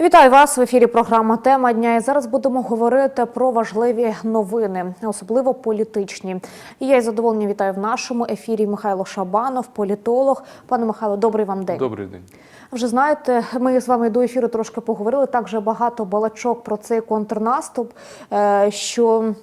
Вітаю вас в ефірі. Програма Тема дня. І зараз будемо говорити про важливі новини, особливо політичні. І я із задоволенням вітаю в нашому ефірі Михайло Шабанов, політолог. Пане Михайло, добрий вам день. Добрий день. Вже знаєте, ми з вами до ефіру трошки поговорили. Так же багато балачок про цей контрнаступ. е, Що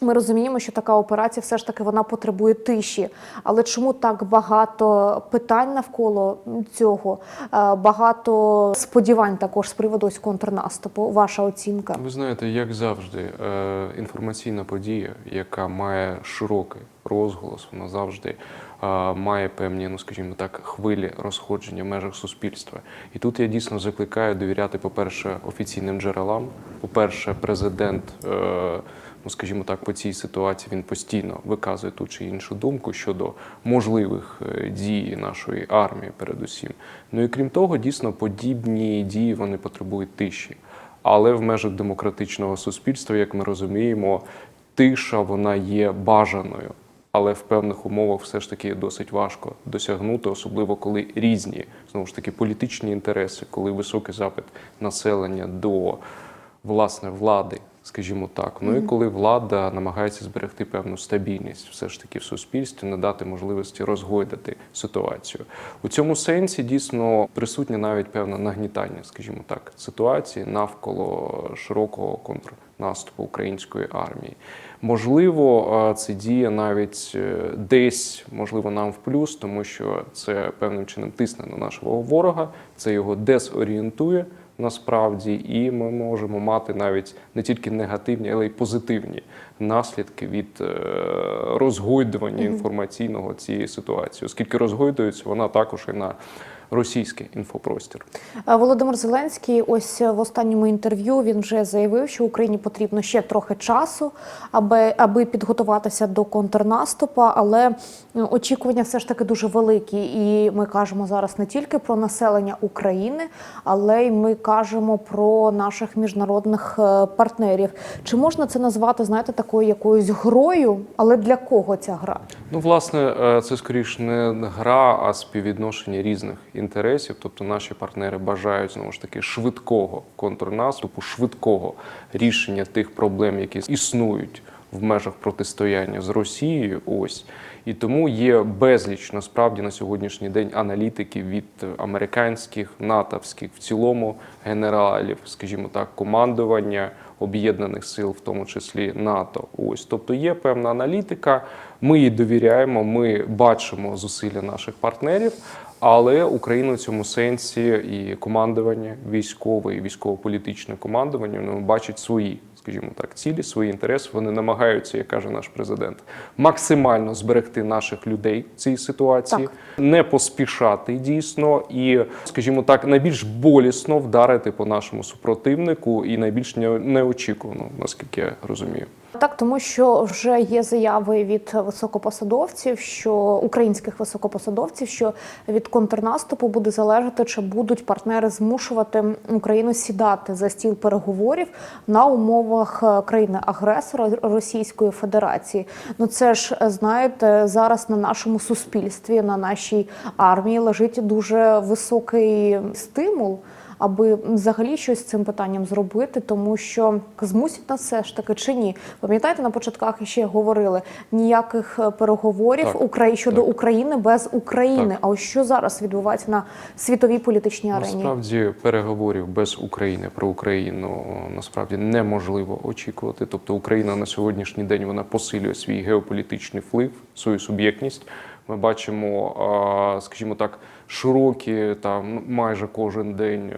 ми розуміємо, що така операція все ж таки вона потребує тиші. Але чому так багато питань навколо цього? Е, Багато сподівань також з приводу ось контрнаступу. Ваша оцінка? Ви знаєте, як завжди, е, інформаційна подія, яка має широкий розголос, вона завжди е, має певні, ну скажімо так, хвилі розходження в межах суспільства. І тут я дійсно закликаю довіряти, по-перше, офіційним джерелам. По-перше, президент. Ну, скажімо так, по цій ситуації він постійно виказує ту чи іншу думку щодо можливих е, дій нашої армії, передусім. Ну і крім того, дійсно подібні дії вони потребують тиші. Але в межах демократичного суспільства, як ми розуміємо, тиша вона є бажаною. Але в певних умовах все ж таки досить важко досягнути, особливо коли різні знову ж таки політичні інтереси, коли високий запит населення до власне влади, скажімо так. Ну і коли влада намагається зберегти певну стабільність, все ж таки в суспільстві, не дати можливості розгойдати ситуацію. У цьому сенсі дійсно присутнє навіть певне нагнітання, скажімо так, ситуації навколо широкого контрнаступу української армії. Можливо, це діє навіть е, десь, можливо, нам в плюс, тому що це певним чином тисне на нашого ворога, це його дезорієнтує насправді, і ми можемо мати навіть не тільки негативні, але й позитивні наслідки від е, розгойдування інформаційного цієї ситуації, оскільки розгойдується вона також і на російський інфопростір. Е, Володимир Зеленський, ось в останньому інтерв'ю він вже заявив, що Україні потрібно ще трохи часу, аби аби підготуватися до контрнаступу, але е, очікування все ж таки дуже великі. І ми кажемо зараз не тільки про населення України, але й ми кажемо про наших міжнародних е, партнерів. Чи можна це назвати, знаєте, такою якоюсь грою? Але для кого ця гра? Ну, власне, е, це скоріш не гра, а співвідношення різних інтересів. Тобто наші партнери бажають знову ж таки швидкого контрнаступу, швидкого рішення тих проблем, які існують в межах протистояння з Росією. Ось і тому є безліч насправді на сьогоднішній день аналітиків від американських, натовських, в цілому генералів, скажімо так, командування об'єднаних сил, в тому числі НАТО. Ось тобто є певна аналітика. Ми їй довіряємо, ми бачимо зусилля наших партнерів. Але Україна в цьому сенсі і командування військове, і військово-політичне командування воно бачить свої, скажімо так, цілі, свої інтереси. Вони намагаються, як каже наш президент, максимально зберегти наших людей в цій ситуації, Так. не поспішати дійсно і, скажімо так, найбільш болісно вдарити по нашому супротивнику і найбільш неочікувано, наскільки я розумію. Так, тому що вже є заяви від високопосадовців, що українських високопосадовців, що від контрнаступу буде залежати, чи будуть партнери змушувати Україну сідати за стіл переговорів на умовах е, країни-агресора Російської Федерації. Ну це ж е, знаєте, зараз на нашому суспільстві, на нашій армії лежить дуже високий стимул аби взагалі щось з цим питанням зробити, тому що змусять нас все ж таки чи ні. Пам'ятаєте, на початках ще говорили ніяких е, переговорів Так, Украї щодо так. України без України. Так. А ось що зараз відбувається на світовій політичній арені? Насправді переговорів без України про Україну насправді неможливо очікувати. Тобто Україна на сьогоднішній день вона посилює свій геополітичний вплив, свою суб'єктність. Ми бачимо, скажімо так, широкі там майже кожен день, е,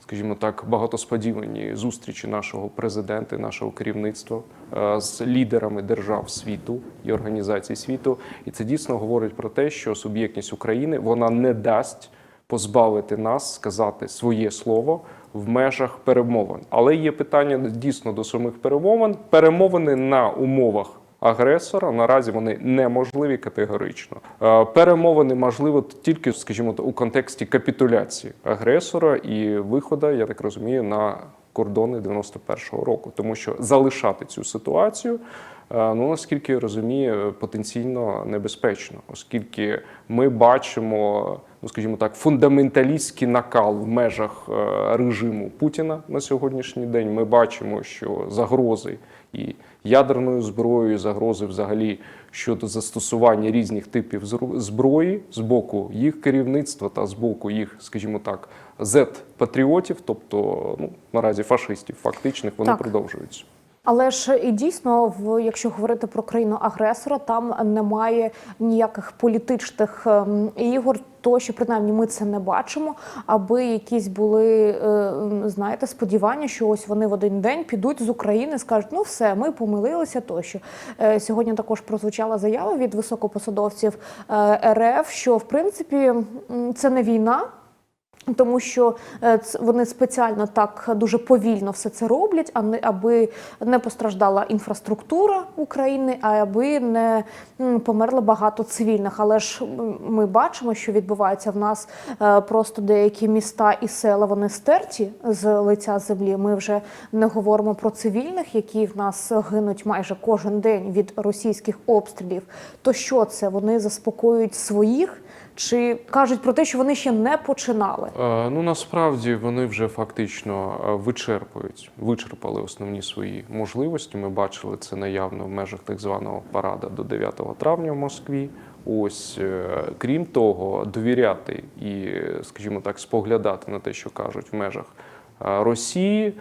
скажімо так, багатосподівані зустрічі нашого президента, нашого керівництва е, з лідерами держав світу і організацій світу. І це дійсно говорить про те, що суб'єктність України вона не дасть позбавити нас сказати своє слово в межах перемовин. Але є питання дійсно до самих перемовин. Перемовини на умовах. Агресора наразі вони неможливі категорично. Е, Перемовини можливо тільки, скажімо, у контексті капітуляції агресора і виходу, я так розумію, на кордони 91-го року, тому що залишати цю ситуацію, е, ну наскільки я розумію, потенційно небезпечно, оскільки ми бачимо ну скажімо так, фундаменталістський накал в межах е, режиму Путіна на сьогоднішній день. Ми бачимо, що загрози і ядерною зброєю, загрози взагалі щодо застосування різних типів зброї з боку їх керівництва та з боку їх, скажімо так, зет-патріотів, тобто ну наразі фашистів, фактичних, вони Так. продовжуються. Але ж і дійсно, в якщо говорити про країну агресора, там немає ніяких політичних ем, ігор. То що принаймні ми це не бачимо, аби якісь були е, знаєте сподівання, що ось вони в один день підуть з України, скажуть, ну все, ми помилилися. Тощо Е, сьогодні також прозвучала заява від високопосадовців е, РФ, що в принципі це не війна. Тому що е, вони спеціально так дуже повільно все це роблять, а не аби не постраждала інфраструктура України, а аби не померло багато цивільних. Але ж ми бачимо, що відбувається в нас е, просто деякі міста і села вони стерті з лиця землі. Ми вже не говоримо про цивільних, які в нас гинуть майже кожен день від російських обстрілів. То що це? Вони заспокоюють своїх? Чи кажуть про те, що вони ще не починали? Е, Ну насправді вони вже фактично е, вичерпують, вичерпали основні свої можливості. Ми бачили це наявно в межах так званого парада до 9 травня в Москві. Ось е, крім того, довіряти і, скажімо так, споглядати на те, що кажуть в межах е, Росії.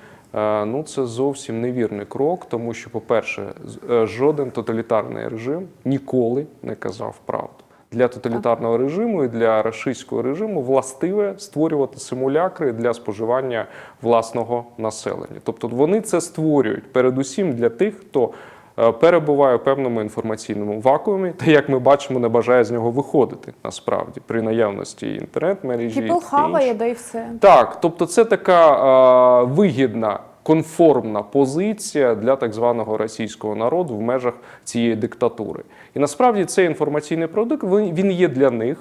Ну, це зовсім невірний крок, тому що, по-перше, жоден тоталітарний режим ніколи не казав правду для тоталітарного режиму і для рашистського режиму властиве створювати симулякри для споживання власного населення. Тобто вони це створюють передусім для тих, хто е, перебуває в певному інформаційному вакуумі, та як ми бачимо, не бажає з нього виходити насправді при наявності інтернет-мережі. і People таке хаває, да і все. Так, тобто це така е, вигідна. Конформна позиція для так званого російського народу в межах цієї диктатури, і насправді цей інформаційний продукт він є для них.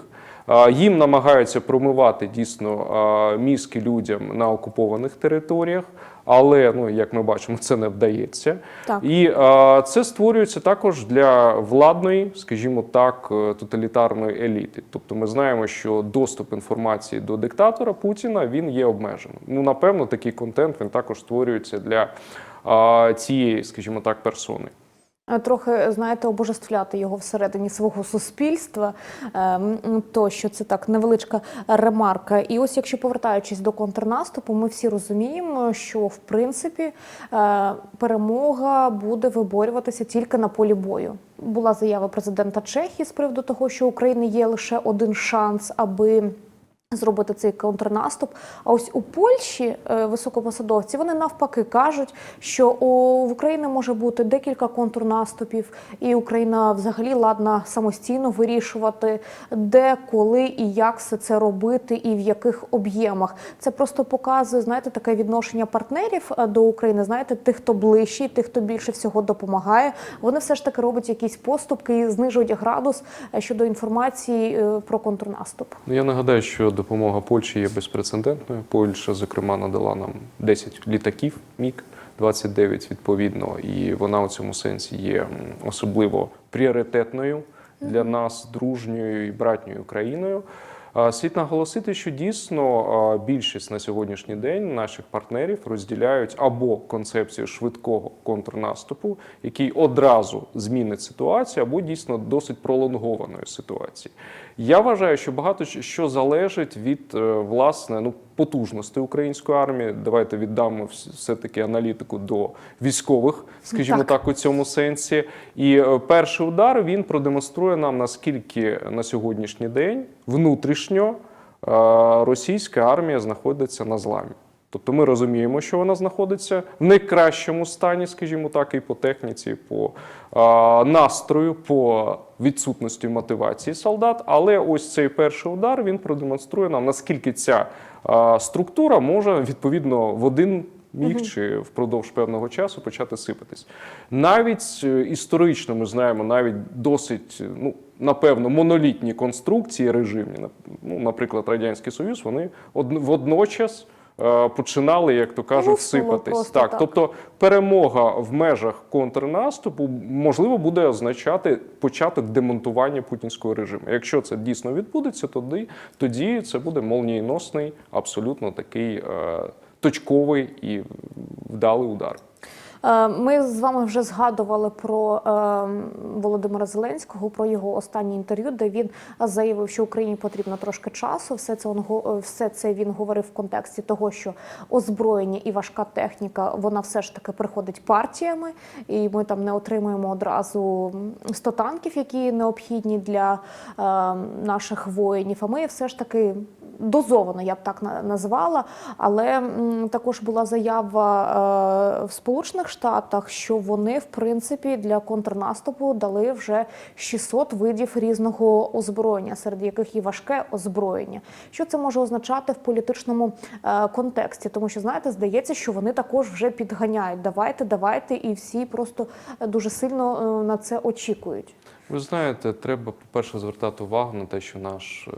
Їм намагаються промивати дійсно мізки людям на окупованих територіях, але ну як ми бачимо, це не вдається. Так. І е, це створюється також для владної, скажімо так, е, тоталітарної еліти. Тобто, ми знаємо, що доступ інформації до диктатора Путіна він є обмеженим. Ну напевно, такий контент він також створюється для е, цієї, скажімо так, персони. Е, Трохи знаєте, обожествляти його всередині свого суспільства, ем, то що це так невеличка ремарка. І ось, якщо повертаючись до контрнаступу, ми всі розуміємо, що в принципі е, перемога буде виборюватися тільки на полі бою. Була заява президента Чехії з приводу того, що України є лише один шанс, аби зробити цей контрнаступ. А ось у Польщі е, високопосадовці вони навпаки кажуть, що у, в Україні може бути декілька контрнаступів, і Україна взагалі ладна самостійно вирішувати, де, коли і як все це робити, і в яких об'ємах. Це просто показує, знаєте, таке відношення партнерів е, до України. Знаєте, тих, хто ближчий, тих, хто більше всього допомагає. Вони все ж таки роблять якісь поступки і знижують градус е, щодо інформації про контрнаступ. Ну, я нагадаю, що допомога Польщі є безпрецедентною. Польща, зокрема, надала нам 10 літаків Міг 29 відповідно, і вона у цьому сенсі є особливо пріоритетною для нас, дружньою і братньою країною. Слід наголосити, що дійсно більшість на сьогоднішній день наших партнерів розділяють або концепцію швидкого контрнаступу, який одразу змінить ситуацію, або дійсно досить пролонгованої ситуації. Я вважаю, що багато що залежить від е, власне ну потужності української армії. Давайте віддамо все-таки аналітику до військових, скажімо Так. так, у цьому сенсі. І е, перший удар він продемонструє нам наскільки на сьогоднішній день внутрішньо е, російська армія знаходиться на зламі. Тобто ми розуміємо, що вона знаходиться в найкращому стані, скажімо так, і по техніці, по е, настрою, по відсутності мотивації солдат. Але ось цей перший удар він продемонструє нам, наскільки ця е, структура може відповідно в один міг чи впродовж певного часу почати сипатись. Навіть е, історично ми знаємо навіть досить, е, ну напевно, монолітні конструкції режимні, ну, наприклад, Радянський Союз, вони водночас починали, як то кажуть, сипатись. просто Так, так. тобто перемога в межах контрнаступу можливо буде означати початок демонтування путінського режиму. Якщо це дійсно відбудеться, тоді, тоді це буде молнієносний, абсолютно такий е, точковий і вдалий удар. Е, Ми з вами вже згадували про е, Володимира Зеленського, про його останнє інтерв'ю, де він заявив, що Україні потрібно трошки часу. Все це он е, все це він говорив в контексті того, що озброєння і важка техніка вона все ж таки приходить партіями, і ми там не отримуємо одразу 100 танків, які необхідні для наших воїнів. А ми все ж таки дозовано, я б так на- назвала. Але також була заява е, в Сполучених Штатах, що вони, в принципі, для контрнаступу дали вже 600 видів різного озброєння, серед яких і важке озброєння. Що це може означати в політичному е, контексті? Тому що знаєте, здається, що вони також вже підганяють. Давайте, давайте, і всі просто дуже сильно е, на це очікують. Ви знаєте, треба, по-перше, звертати увагу на те, що наш е,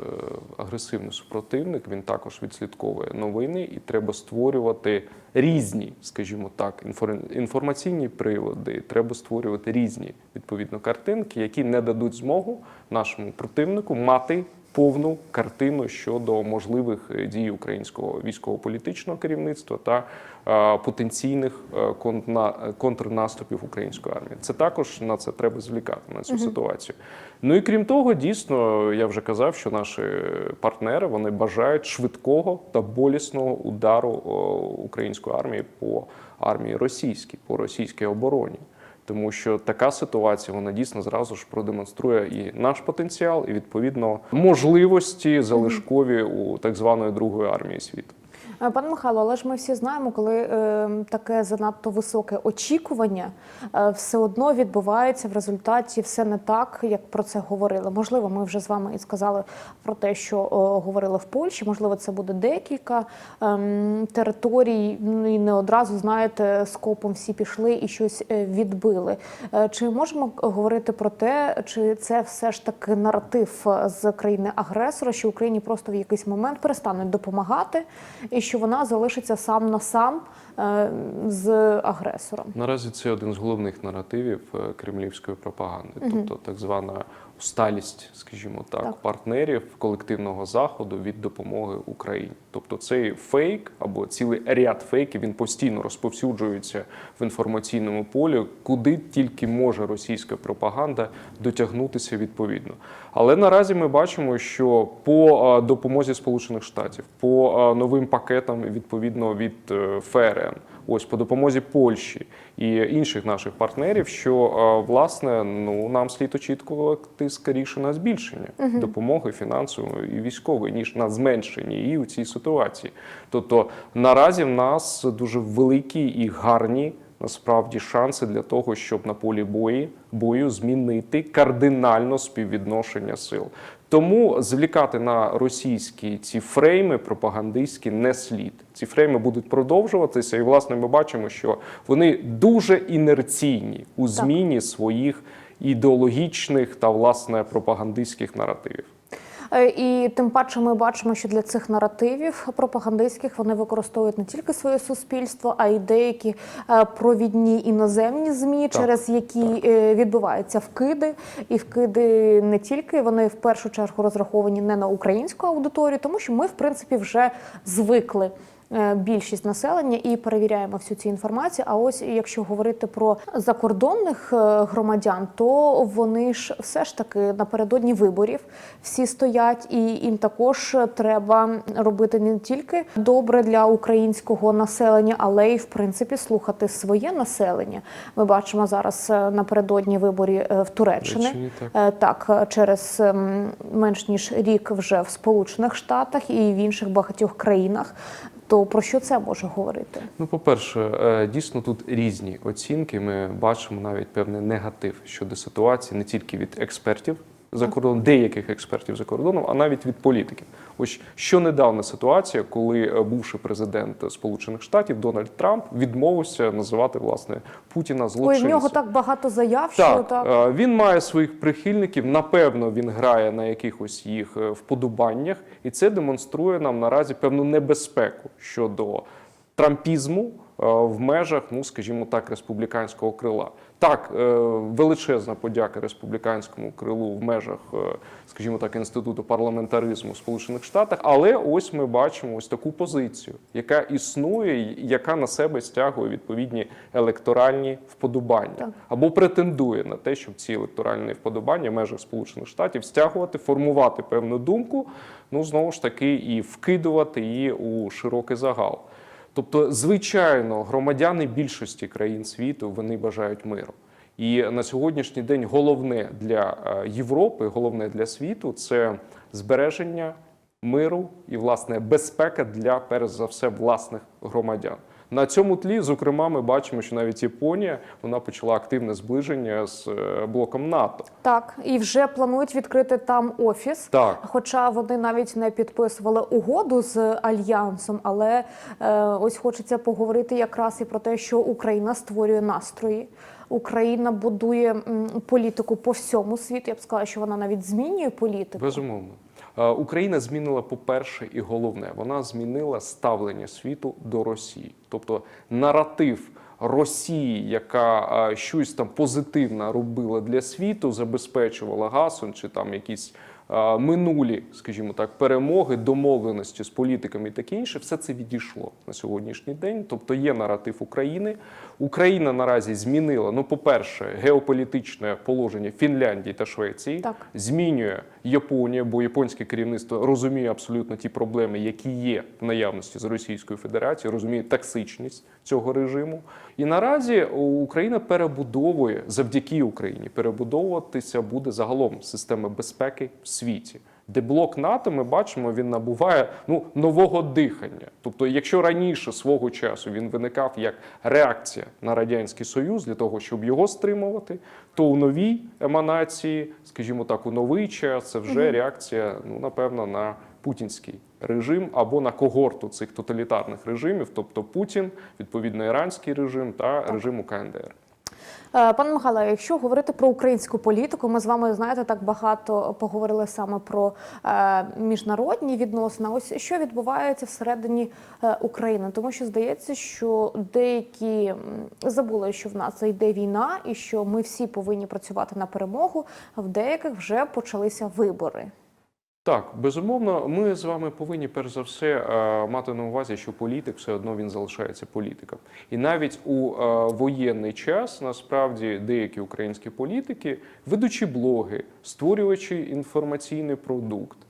агресивний супротивник він також відслідковує новини, і треба створювати різні, скажімо так, інфор- інформаційні приводи. Треба створювати різні відповідно картинки, які не дадуть змогу нашому противнику мати. Повну картину щодо можливих е, дій українського військово-політичного керівництва та е, потенційних е, контрнаступів української армії. Це також на це треба звлікати на цю ситуацію. Ну і крім того, дійсно, я вже казав, що наші партнери вони бажають швидкого та болісного удару української армії по армії російській, по російській обороні. Тому що така ситуація вона дійсно зразу ж продемонструє і наш потенціал, і відповідно можливості залишкові у так званої другої армії світу. Е, Пане Михайло, але ж ми всі знаємо, коли е, таке занадто високе очікування е, все одно відбувається в результаті все не так, як про це говорили. Можливо, ми вже з вами і сказали про те, що е, говорили в Польщі. Можливо, це буде декілька ем, територій, ну і не одразу знаєте, скопом всі пішли і щось е, відбили. Е, Чи можемо говорити про те, чи це все ж таки наратив е, з країни агресора, що Україні просто в якийсь момент перестануть допомагати, і що вона залишиться сам на сам з агресором? Наразі це один з головних наративів е, кремлівської пропаганди, тобто так звана усталість, скажімо так, Так. партнерів колективного заходу від допомоги Україні. Тобто цей фейк або цілий ряд фейків він постійно розповсюджується в інформаційному полі, куди тільки може російська пропаганда дотягнутися відповідно. Але наразі ми бачимо, що по е, допомозі Сполучених Штатів, по е, новим пакетам відповідно від е, ФРН, ось по допомозі Польщі і інших наших партнерів, що е, власне ну нам слід очікувати скоріше на збільшення допомоги фінансової і військової, ніж на зменшення її у цій ситуації. Тобто наразі в нас дуже великі і гарні. Насправді шанси для того, щоб на полі бої бою змінити кардинально співвідношення сил. Тому звлікати на російські ці фрейми пропагандистські не слід. Ці фрейми будуть продовжуватися, і власне ми бачимо, що вони дуже інерційні у зміні своїх ідеологічних та власне пропагандистських наративів. Е, І тим паче ми бачимо, що для цих наративів пропагандистських вони використовують не тільки своє суспільство, а й деякі е, провідні іноземні змі, Так, через які так. відбуваються вкиди. І вкиди не тільки вони в першу чергу розраховані не на українську аудиторію, тому що ми, в принципі, вже звикли. Е, Більшість населення і перевіряємо всю цю інформацію. А ось якщо говорити про закордонних е, громадян, то вони ж все ж таки напередодні виборів всі стоять, і їм також треба робити не тільки добре для українського населення, але й в принципі слухати своє населення. Ми бачимо зараз е, напередодні виборів в Туреччині. Туреччині, так. Так, через ем, менш ніж рік вже в Сполучених Штатах і в інших багатьох країнах. То про що це може говорити? Ну, по-перше, е, дійсно тут різні оцінки. Ми бачимо навіть певний негатив щодо ситуації не тільки від експертів за кордоном, деяких експертів за кордоном, а навіть від політиків. Ось що недавна ситуація, коли е, бувший президент Сполучених Штатів Дональд Трамп відмовився називати власне Путіна Ой, в нього так багато заяв, що Так, так. е, він має своїх прихильників. Напевно, він грає на якихось їх е, вподобаннях, і це демонструє нам наразі певну небезпеку щодо трампізму в межах, ну скажімо так, республіканського крила. Так, е, величезна подяка республіканському крилу в межах, е, скажімо так, інституту парламентаризму в Сполучених Штатах. Але ось ми бачимо ось таку позицію, яка існує, яка на себе стягує відповідні електоральні вподобання або претендує на те, щоб ці електоральні вподобання в межах Сполучених Штатів стягувати, формувати певну думку, ну знову ж таки, і вкидувати її у широкий загал. Тобто, звичайно, громадяни більшості країн світу вони бажають миру. І на сьогоднішній день головне для е, Європи, головне для світу це збереження миру і власне безпека для перш за все власних громадян. На цьому тлі, зокрема, ми бачимо, що навіть Японія вона почала активне зближення з е, блоком НАТО. Так, і вже планують відкрити там офіс. Так. Хоча вони навіть не підписували угоду з альянсом, але е, ось хочеться поговорити якраз і про те, що Україна створює настрої. Україна будує м, політику по всьому світу. Я б сказала, що вона навіть змінює політику. Безумовно. Е, Україна змінила, по-перше, і головне, вона змінила ставлення світу до Росії. Тобто наратив Росії, яка а, щось там позитивне робила для світу, забезпечувала гасом чи там якісь е, минулі, скажімо так, перемоги, домовленості з політиками і таке інше, все це відійшло на сьогоднішній день. Тобто є наратив України. Україна наразі змінила, ну, по-перше, геополітичне положення Фінляндії та Швеції Так. змінює Японія, бо японське керівництво розуміє абсолютно ті проблеми, які є в наявності з Російською Федерацією, розуміє токсичність цього режиму. І наразі Україна перебудовує завдяки Україні перебудовуватися буде загалом система безпеки в світі. Де блок НАТО, ми бачимо, він набуває ну нового дихання. Тобто, якщо раніше свого часу він виникав як реакція на радянський союз для того, щоб його стримувати, то у новій еманації, скажімо так, у новий час це вже реакція, ну напевно, на путінський режим або на когорту цих тоталітарних режимів, тобто Путін, відповідно, іранський режим та режим у КНДР. Е, Пане Михайло, якщо говорити про українську політику, ми з вами знаєте так багато поговорили саме про е, міжнародні відносини. Ось що відбувається всередині е, України, тому що здається, що деякі забули, що в нас йде війна, і що ми всі повинні працювати на перемогу. В деяких вже почалися вибори. Так, безумовно, ми з вами повинні перш за все е, мати на увазі, що політик все одно він залишається політиком. І навіть у е, воєнний час насправді деякі українські політики, ведучи блоги, створюючи інформаційний продукт, е,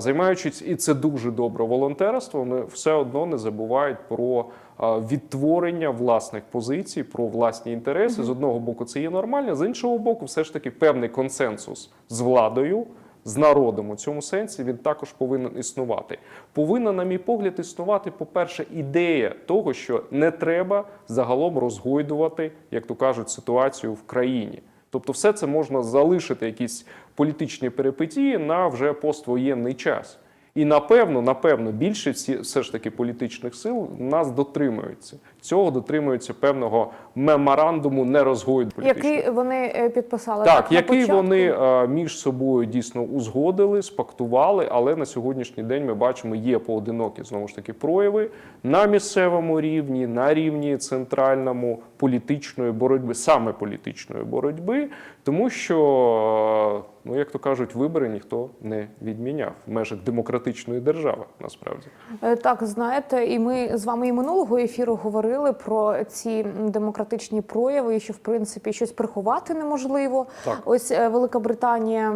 займаючись, і це дуже добре волонтерством, вони все одно не забувають про відтворення власних позицій, про власні інтереси. З одного боку, це є нормально, з іншого боку, все ж таки певний консенсус з владою з народом у цьому сенсі він також повинен існувати. Повинна, на мій погляд, існувати, по-перше, ідея того, що не треба загалом розгойдувати, як то кажуть, ситуацію в країні. Тобто, все це можна залишити, якісь політичні перипетії на вже поствоєнний час. І напевно, напевно, більше всі все ж таки політичних сил нас дотримуються. Цього дотримуються певного меморандуму політичного. Який вони е, підписали Так, на який початку? вони е, між собою дійсно узгодили, спактували, але на сьогоднішній день ми бачимо, є поодинокі знову ж таки прояви на місцевому рівні, на рівні центральному політичної боротьби, саме політичної боротьби, тому що, ну як то кажуть, вибори ніхто не відміняв в межах демократичної держави. Насправді Е, Так, знаєте, і ми з вами і минулого ефіру говорили про ці демократичні прояви, і що в принципі щось приховати неможливо. Так. Ось е, Велика Британія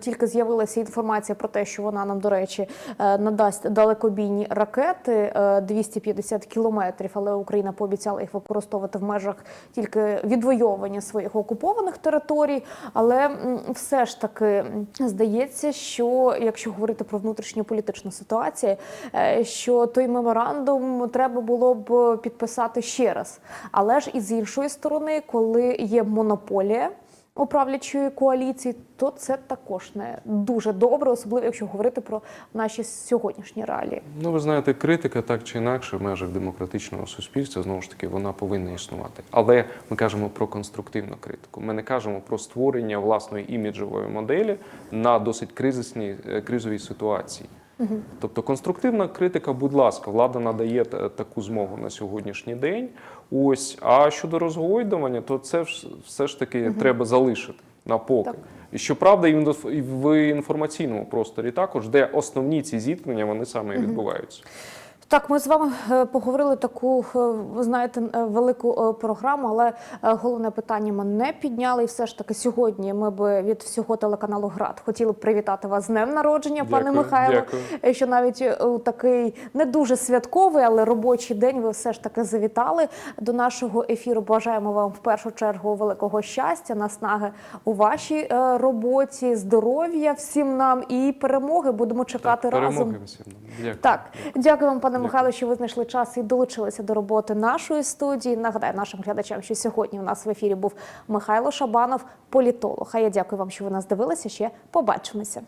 тільки з'явилася інформація про те, що вона нам, до речі, е, надасть далекобійні ракети е, 250 кілометрів, але Україна пообіцяла їх використовувати в межах тільки відвоювання своїх окупованих територій. Але все ж таки здається, що якщо говорити про внутрішню політичну ситуацію, е, що той меморандум треба було б підписати ще раз. Але ж і з іншої сторони, коли є монополія. Управлячої коаліції, то це також не дуже добре, особливо якщо говорити про наші сьогоднішні реалії. Ну, ви знаєте, критика так чи інакше в межах демократичного суспільства знову ж таки вона повинна існувати. Але ми кажемо про конструктивну критику. Ми не кажемо про створення власної іміджової моделі на досить кризисній е, кризовій ситуації. Тобто конструктивна критика, будь ласка, влада надає таку змогу на сьогоднішній день. Ось а щодо розгойдування, то це все ж таки треба залишити на поки. Так. І щоправда, і в інформаційному просторі також, де основні ці зіткнення вони саме угу. відбуваються. Так, ми з вами е, поговорили таку, е, ви знаєте, е, велику програму, але головне питання ми не підняли. І все ж таки сьогодні ми би від всього телеканалу ГРАД хотіли б привітати вас з днем народження, пане Михайло. дякую. Що навіть у такий не дуже святковий, але робочий день ви все ж таки завітали до нашого ефіру. Бажаємо вам в першу чергу великого щастя, наснаги у вашій роботі, здоров'я всім нам і перемоги. Будемо чекати разом. Перемоги всім. нам. Дякую. Так, дякую вам, пане Дякую. Михайло, що ви знайшли час і долучилися до роботи нашої студії. Нагадаю нашим глядачам, що сьогодні у нас в ефірі був Михайло Шабанов, політолог. А я дякую вам, що ви нас дивилися. Ще побачимося.